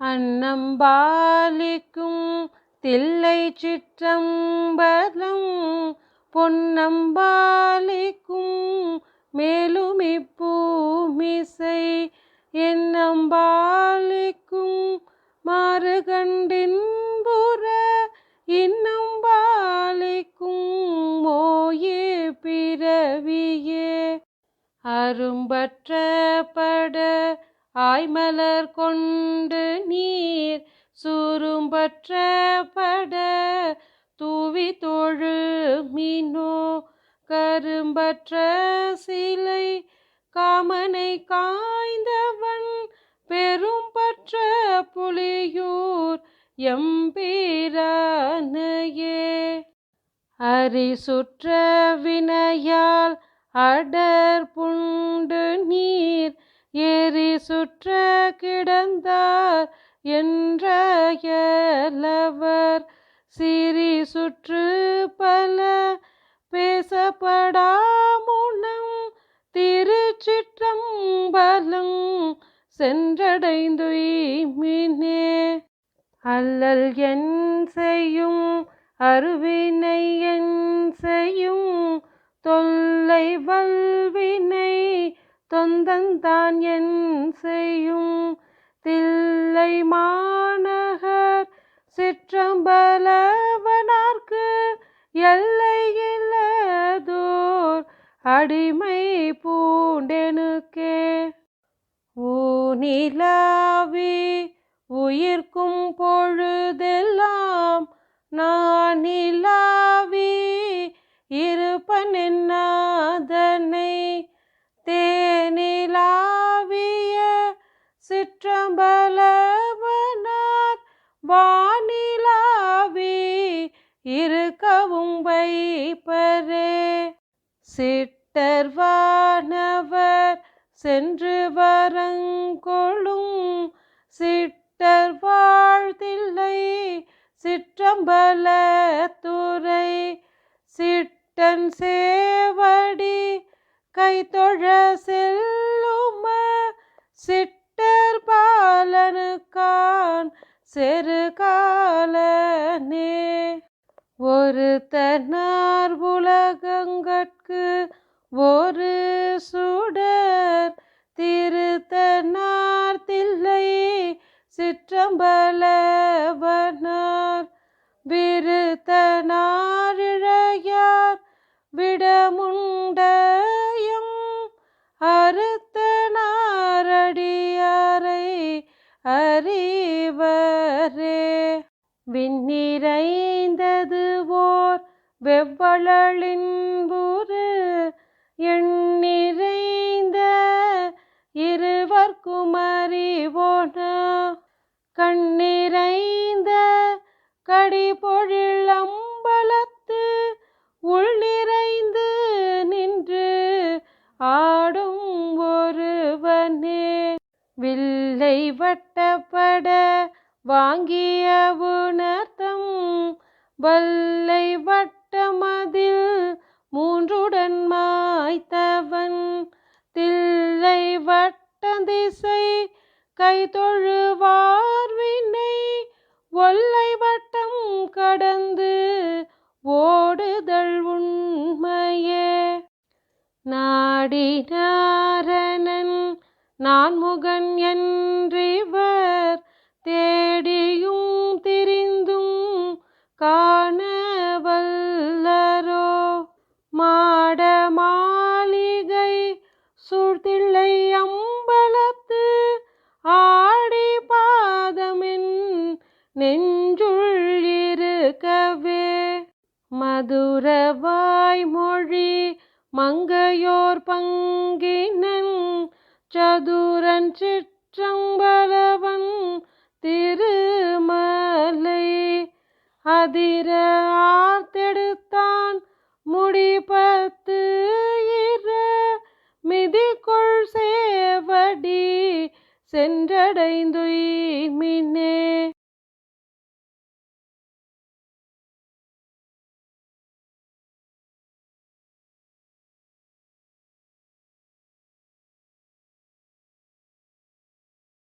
அன்னம்பாலிக்கும் தில்லை சிற்றம்பலம் பொன்னம்பாலிக்கும் மேலும் இப்பூமிசை என்னம்பாலிக்கும் மாறுகண்டின்புற இன்னம்பாலிக்கும் மோயே பிறவியே. அரும்பற்ற பட ஆய்மலர் கொண்டு நீர் சுரும்பற்ற பட தூவி தொழு மீனோ கரும்பற்ற சிலை காமனை காய்ந்தவன் பெரும்பற்ற புலியூர் எம்பீரானையே அரி சுற்ற வினையால் அடர் புண்டு நீர் ஏறி சுற்ற கிடந்தார் என்றவர் சிறி சுற்று பல பேசப்படாமுனம் திருச்சிற்றம்பலம் சென்றடைந்துய்மினே அல்லல் என் செய்யும் அருவினை என் செய்யும் தொல்லை வல்வினை தொந்தந்தான் என் செய்யும் தில்லை மாநகர் சிற்றம்பலவனார்க்கு எல்லை இல்லதோர் அடிமை பூண்டெனுக்கே. ஊனிலாவி உயிர்க்கும் பொழுதெல்லாம் நான் நிலாவி என்ன சிற்றம்பலவனார் வானிலாவி இருக்கவும் வைப்பரே. சிட்டர்வானவர் சென்று வரங்கொளும் சிட்டர் வாழ்தில்லை சிற்றம்பலத்துறை. சிட்டன் சேவடி கைத்தொழ செல்ல செருகாலனே ஒரு தன்னார் உலகங்கட்கு ஒரு சுடர் திருத்தனார் தில்லை சிற்றம்பலவனார். விருத்தனார் விடமுண்டயம் அறுத்தனாரடியாரை அறிவரே விண்ணிறைந்தது ஓர் வெவ்வளலின்புறு எண்ணிறைந்த இருவர்க்கும் அறிவோனா கண்ணிறைந்த கடிபொழில் அம்பலத்து உள் நிறைந்து நின்று ஆடும் ஒருவனே. வில்லை வட்டப்பட வாங்கிய உணர்த்தம் வல்லை வட்டமதில் மூன்றுடன் மாய்த்தவன். தில்லை வட்டந்திசை கை தொழுவார் வினை ஒல்லை வட்டம் கடந்து ஓடுதல் உண்மையே. நாடினாரணன் நான் முகன் என்றிவர் சூழ்த்தில்லை அம்பலத்து ஆடி பாதமின் நெஞ்சுள் இருக்கவே. மதுரவாய் மொழி மங்கையோர் பங்கினன் சதுரன் சிற்றம்பலவன் திருமலை. அதிர ஆர்த்தெடுத்தான் முடிப்ப சென்றடைந்துய்